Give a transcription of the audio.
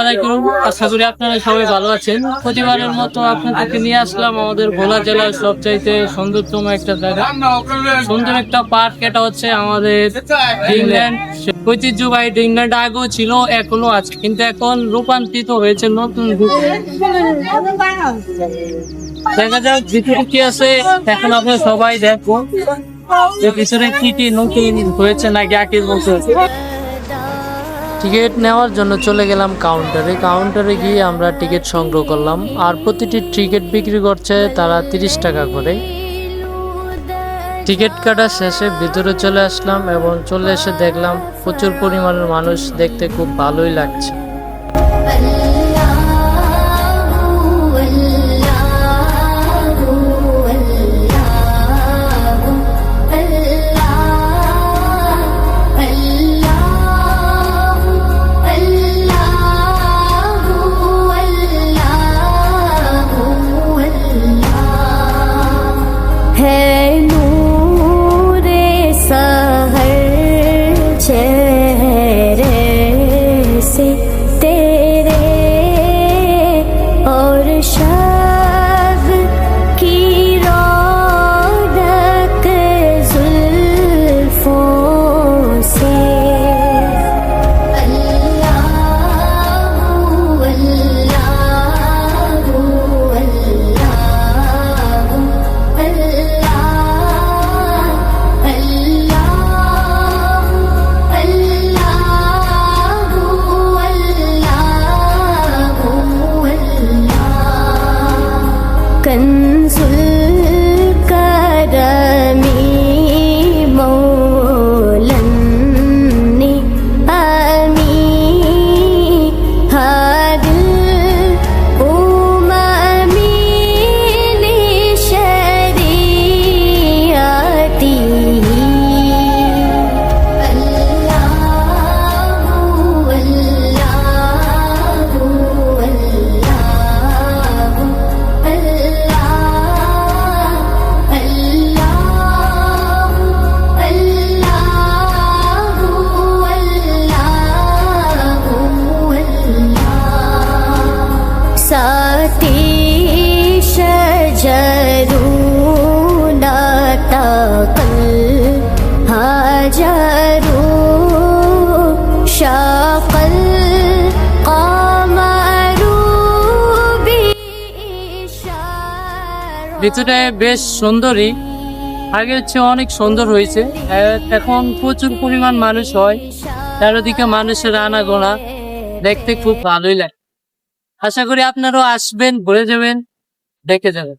আলাইকুম। আপনারা সবাই ভালো আছেন। প্রতিবারের মতো আপনাদেরকে নিয়ে আসলাম আমাদের ভোলা জেলার সুন্দরতম একটা জায়গা। সুন্দর একটা পার্ক, এটা হচ্ছে আমাদের ড্রিমল্যান্ড ঐতিহ্যবাহী ড্রিমল্যান্ড আগেও ছিল, এখনও আছে। কিন্তু এখন রূপান্তরিত হয়েছে নতুন দেখা যাক, ভিতরে কি আছে। এখন আপনারা সবাই দেখো যে ভিতরে কি কি নতুন হয়েছে নাকি আগের মতো। টিকিট নেওয়ার জন্য চলে গেলাম কাউন্টারে। কাউন্টারে গিয়ে আমরা টিকিট সংগ্রহ করলাম। আর প্রতিটি টিকিট বিক্রি করছে তারা তিরিশ টাকা করে। টিকিট কাটা শেষে ভিতরে চলে আসলাম এবং চলে এসে দেখলাম প্রচুর পরিমাণের মানুষ দেখতে খুব ভালোই লাগছে। And. ভিতরে বেশ সুন্দরই আগে হচ্ছে অনেক সুন্দর হয়েছে। এখন প্রচুর পরিমাণ মানুষ হয়। চারোদিকে মানুষের আনাগোনা দেখতে খুব ভালোই লাগে। আশা করি আপনারাও আসবেন, ঘুরে যাবেন, দেখে যাবেন।